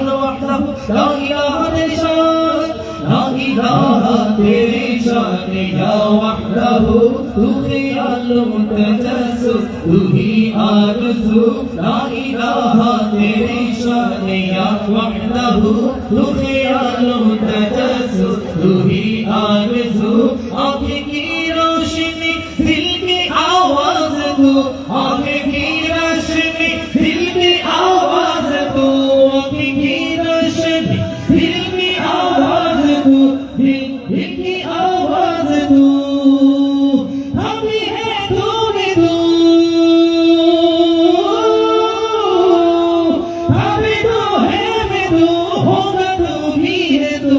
আল্লাহ লা ইলাহা ইল্লাল্লাহ লা ইলাহা ইল্লাল্লাহ ওয়াহদাহু তুহি আল মুতাজাসসুস তুহি আরজু লা ইলাহা ইল্লাল্লাহ ওয়াহদাহু তুহি ভালো আল্লাহ তুমি তো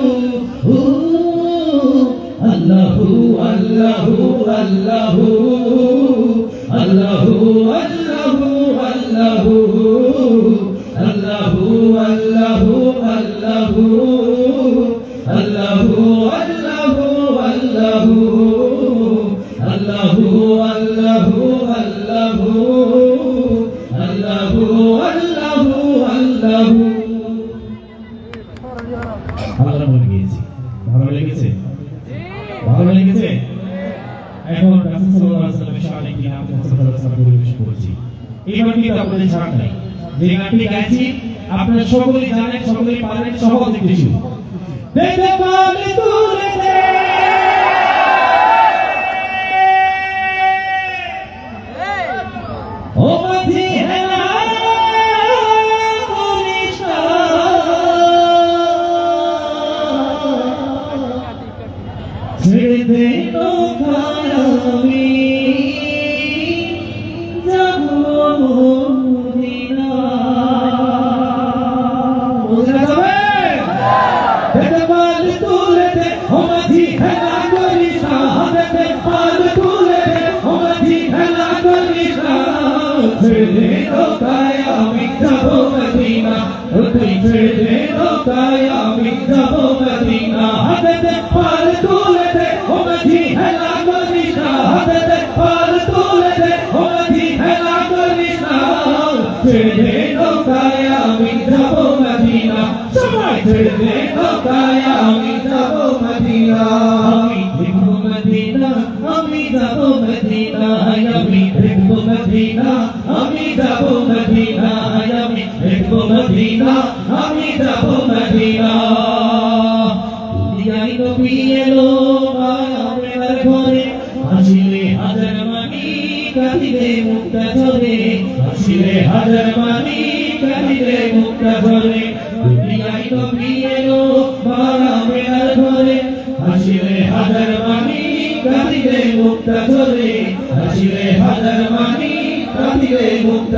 মুক্ত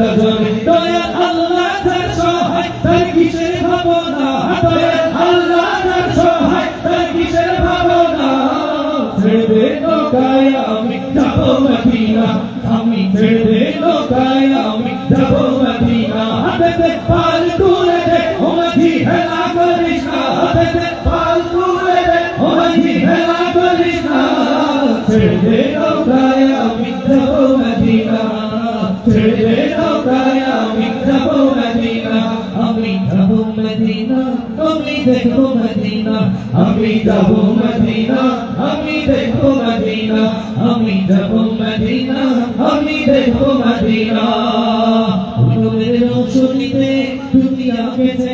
দয়া দেখো মদিনা, আমি যাব মদিনা, আমি দেখো মদিনা, আমি যাব মদিনা, আমি দেখো মদিনা। অনুরের রোশনীতে দুনিয়া বেঁচে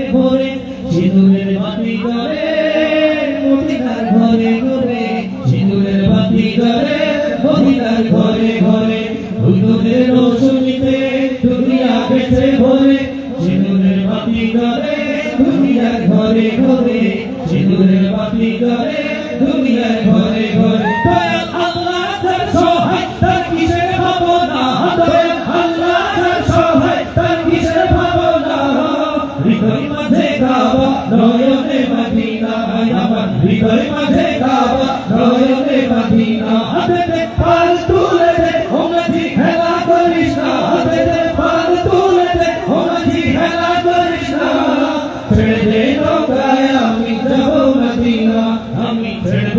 Sir,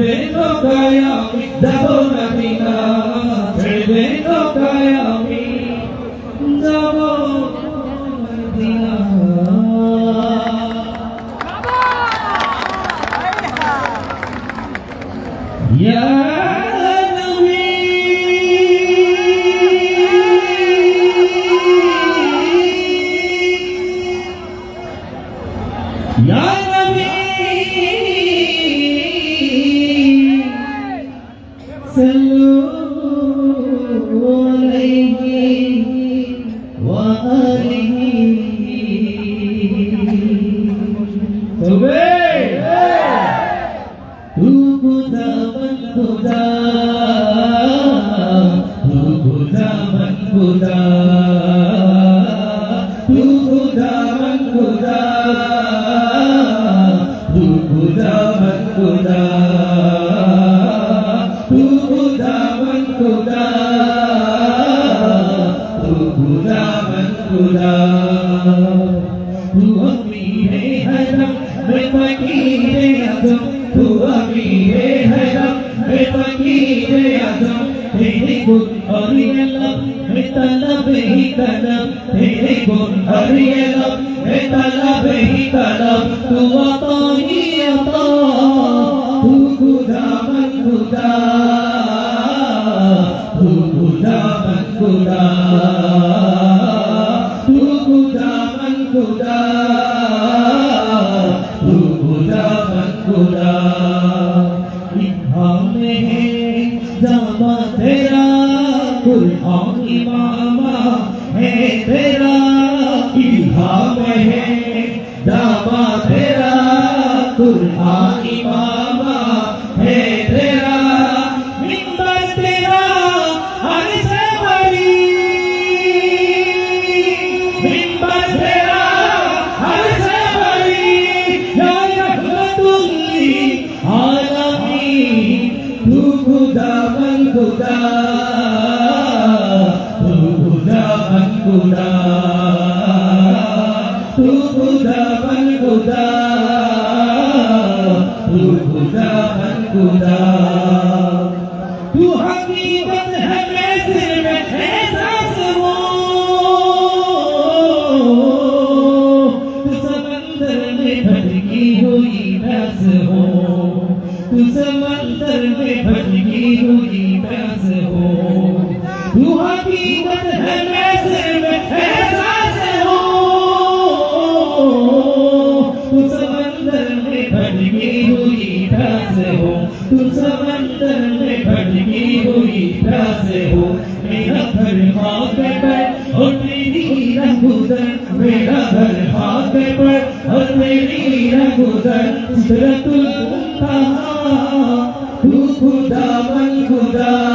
بالهدى فالهدى بالهدى فالهدى. হজরতুল মুনতাহা তু খুদা মন খুদা।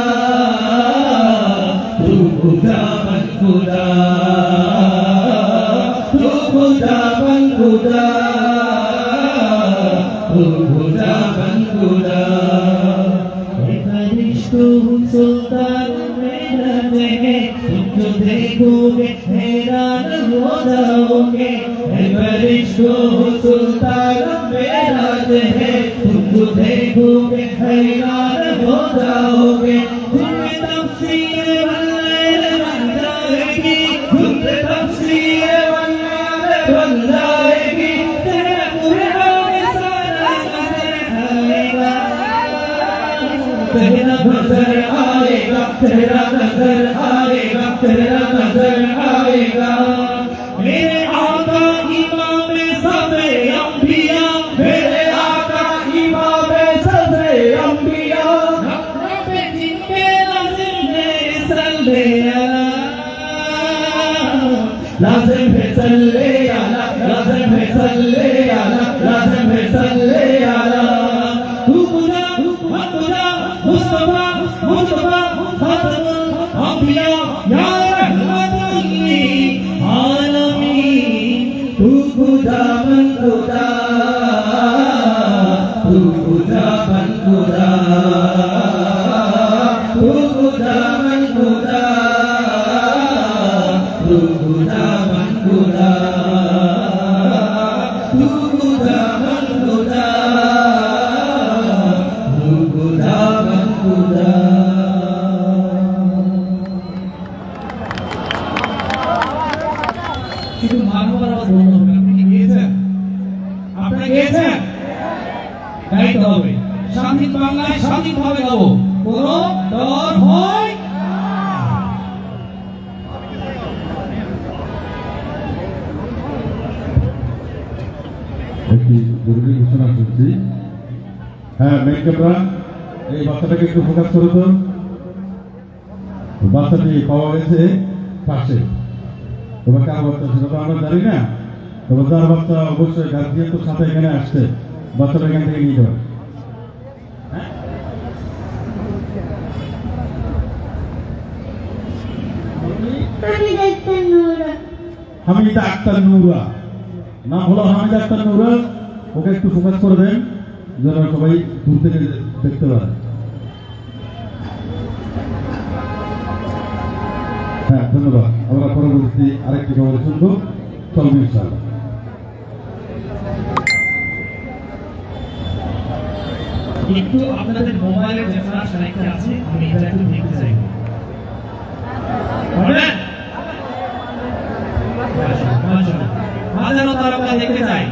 तेरा नजर आएगा तेरा नजर आएगा तेरा नजर आएगा मेरे आ তো বাচ্চাটি পাওয়া গেছে, পাশে। এবার কার বাচ্চা সেটা তো আমরা জানি না। তবে যার বাচ্চা অবশ্যই গার্জিয়ান তো সাথে এখানে আসছে। বাচ্চাটা এখান থেকে নিয়ে যাবে। হামিদা আক্তার নাম হলো হামিদা আক্তার ওকে একটু ফোকাস করে দেন, যেন সবাই দূর থেকে দেখতে পারে। ধন্যবাদ। আমরা পরবর্তী আরেকটি খবর শুনব। চলবে ইনশাআল্লাহ। একটু আপনাদের মোবাইলের যে ফ্ল্যাশ লাইটটা আছে, আমি এটা একটু দেখতে চাই। হাজারো তারকা দেখতে চাই।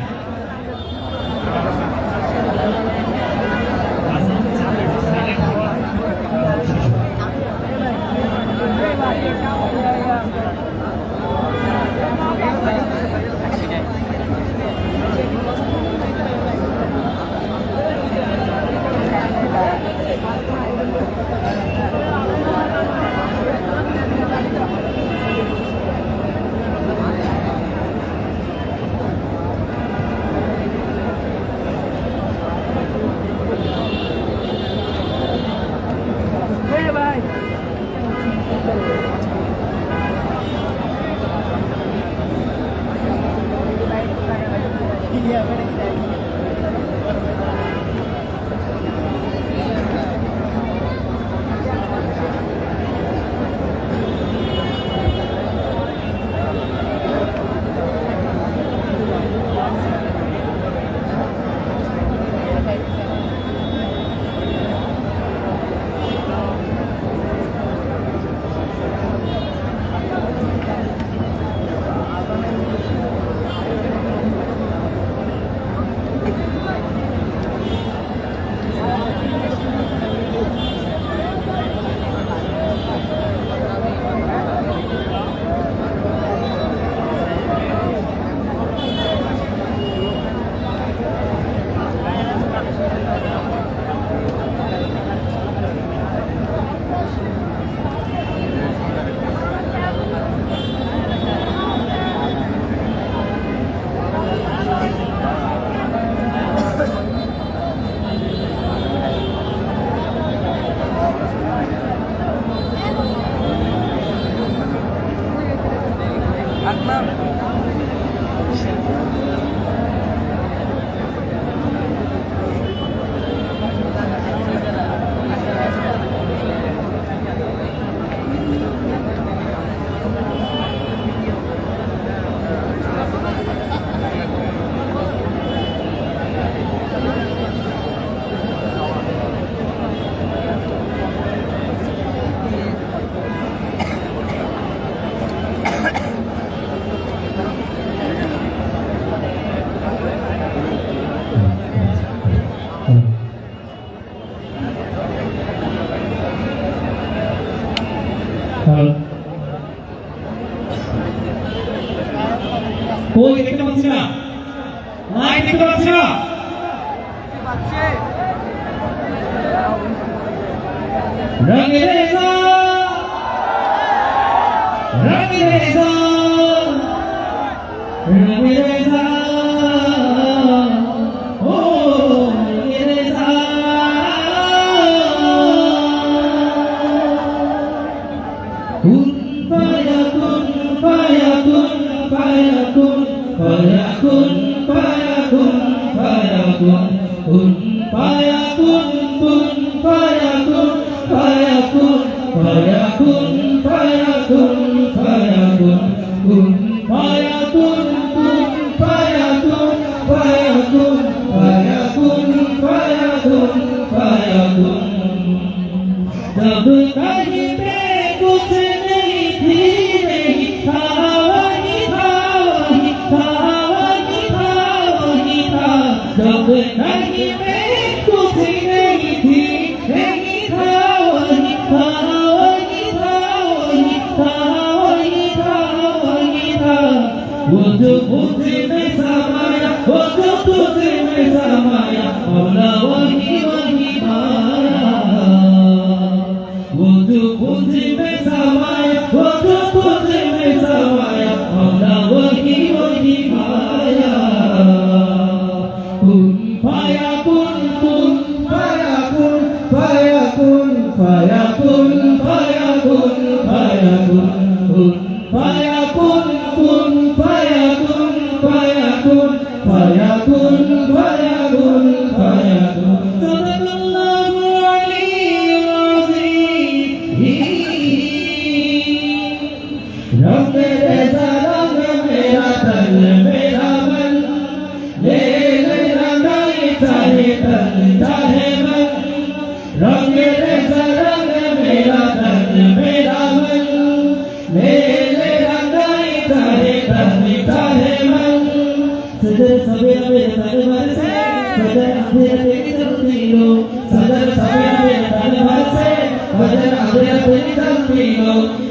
Tuhan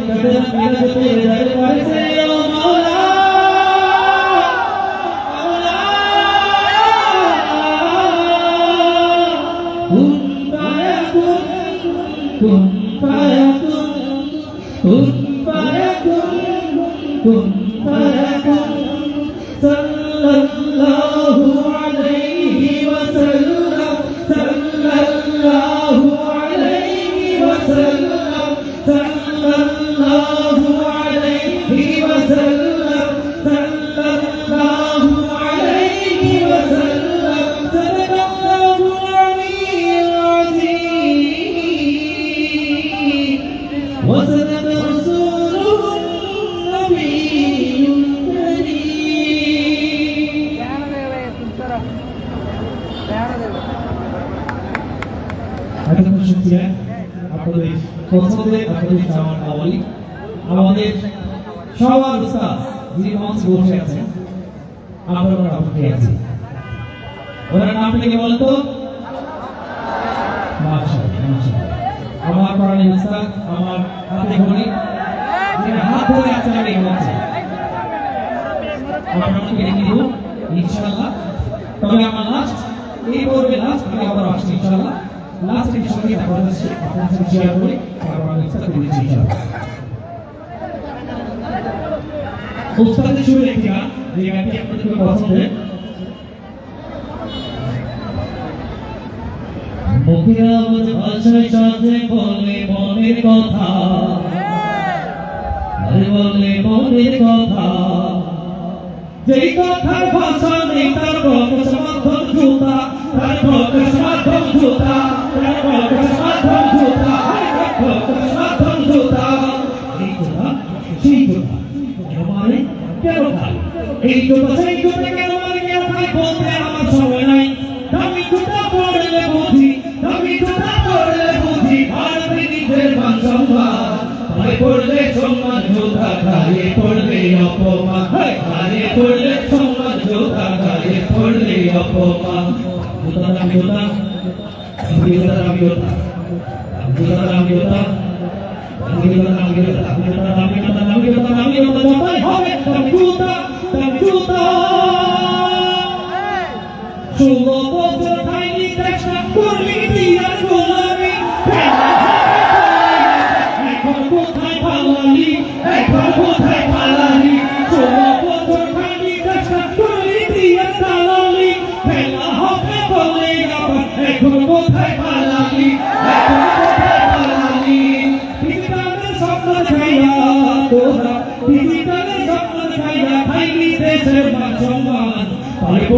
যাতে মেলা যেতে হয়ে যাবে পরে নিব, ইনশাআল্লাহ। তবে আমার লাস্ট এই পর্বে লাস্ট আমি আবার আসছি, ইনশাআল্লাহ। লাস্ট এর সঙ্গে দেখা হচ্ছে আপনাদের শেয়ার করে আমরা বিস্তারিত বলেছি ইনশাআল্লাহ। উস্তাদ শুরু একটি গান যে গানটি আপনাদের পছন্দের কথা। বলে মনের কথা। যেই কথার ভাষা নেই তার বক সমাধন জুতা তার বক সমাধন জুতা তার বক সমাধন জুতা তার বক সমাধন জুতা এই কথা সেই কথা আমারে কেন খাই এই কথা সেই কথা কেন আমারে কেন খাই বলতে আমার সময় নাই। দামি কথা পড়লে বুঝি, দামি কথা পড়লে বুঝি ভারতের নিজের মান সম্মান। পড়লে সম্মান জুতা খাই পড়লে অপমান। Gracias.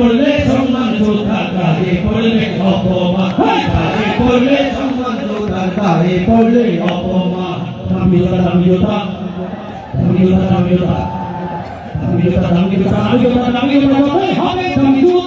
পড়লে সম্মান যোদ্ধার কাজে পড়লে অপমান কাজে পড়লে সম্মান যোদ্ধার কাজে পড়লে অপমান থামিয়োতা থামিয়োতা থামিয়োতা থামিয়োতা থামিয়োতা থামিয়োতা থামিয়োতা থামিয়োতা হবে থামিয়োতা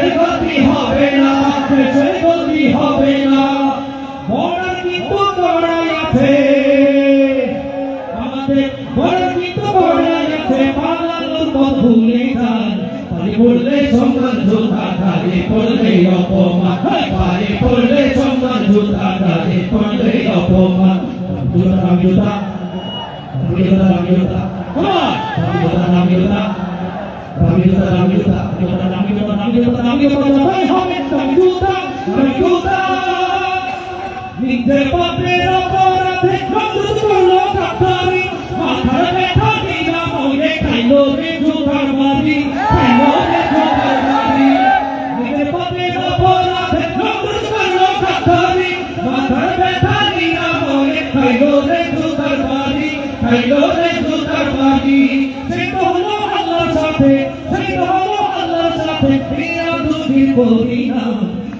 ছেড়ে বদলি হবে না আপনি ছেড়ে বদলি হবে না। বর্ডার কিন্তু বর্ডার আছে। আমাদের বর্ডার কিন্তু বর্ডার আছে। বাংলার বন্ধু লেখান পারে পড়লে সম্মান জোতা কারে পড়লে অপমান। হ্যাঁ, পারে পড়লে সম্মান জোতা কারে পড়লে অপমান। জোতা জোতা জোতা জোতা। খাইলো রে জুতার মারি সে তো হলো আল্লাহর সাথে সে তো হলো আল্লাহর সাথে প্রিয়া দুঃখী পরিণাম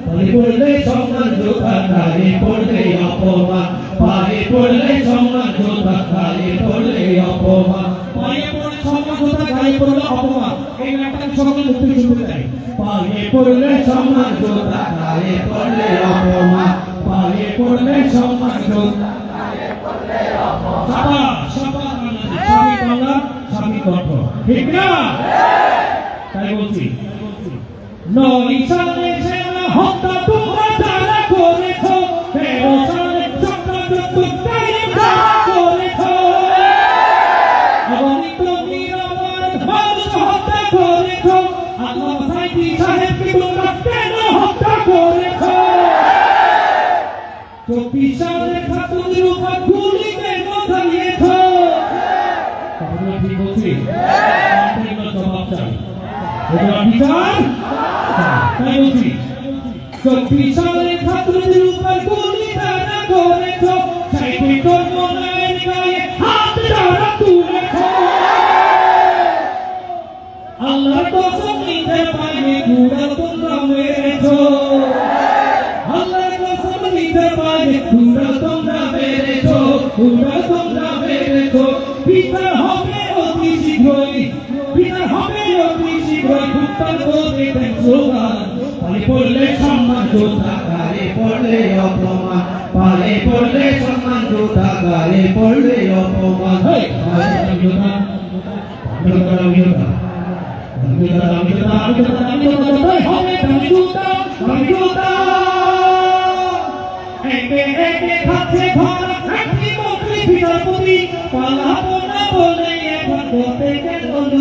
পায়ে পড়লে সম্মান জোতা গায়ে পড়লে অপমান পায়ে পড়লে সম্মান জোতা গায়ে পড়লে অপমান পায়ে পড়ে সম্মান জোতা গায়ে পড়লে অপমান এই আমি সকলে মুক্তি শুনতে চাই পায়ে পড়লে সম্মান জোতা গায়ে পড়লে অপমান পায়ে পড়লে সম্মান জোতা কণ্ঠ ঠিক না বিচার তাই বলছি। চব্বিশ সালে ছাত্রদের উপর গুলি তারা করেছ? সাইকেল কর্ম নায়ের গায়ে হাত তারা তুলেছ। আল্লাহর কসম নিতে পারে গুড়া তোমরা মেরেছ। আল্লাহর কসম নিতে পারে গুড়া তোমরা মেরেছ। গুড়া তোমরা মেরেছ। বিচার হবে অতি শীঘ্রই। অতি শীঘ্রই উত্তর করে দেন স্লোগান। পায়ে পড়লে সম্মান যোদ্ধা গায়ে পড়লে অপমান। পায়ে পড়লে সম্মান জোতা গায়ে পড়লে অপমান। হেই, পায়ে যোদ্ধা যোদ্ধা যোদ্ধা তুমি বলেন এখন তাই বলছি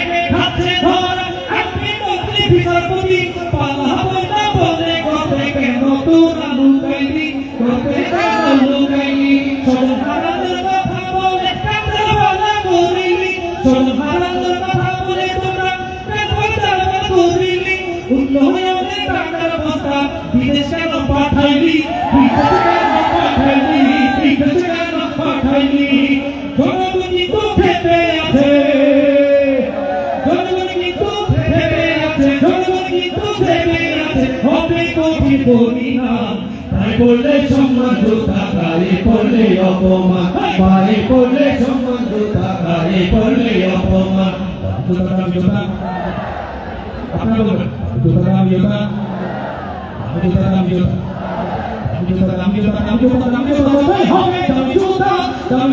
জোতা গায়ে পড়লে অপমান, পায়ে পড়লে সম্মান জোতা গায়ে পড়লে অপমান। জোতা দাম জোতা আপনারা বলবেন জোতা দাম জোতা জোতা দাম জোতা জোতা দাম জোতা দাম জোতা দাম জোতা হবে হবে দাম জোতা দাম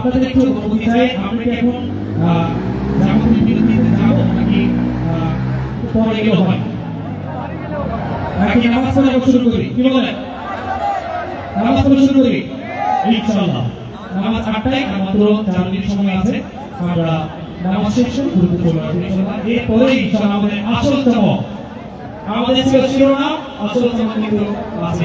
আপনাদের একটু চাই আমরা কি এখন জামাতের বিরুদ্ধে যাব নাকি পরে হয় নাকি নামাজ শুরু করি? কি বলেন? নামাজ শুরু করি? ইনশাআল্লাহ। নামাজ আটটায় মাত্র চার মিনিট সময় আছে। আমরা নামাজ শেষ করে ইনশাআল্লাহ এরপরে ইনশাআল্লাহ আমাদের আসলতম আমাদের ছিল শিরোনাম আছে।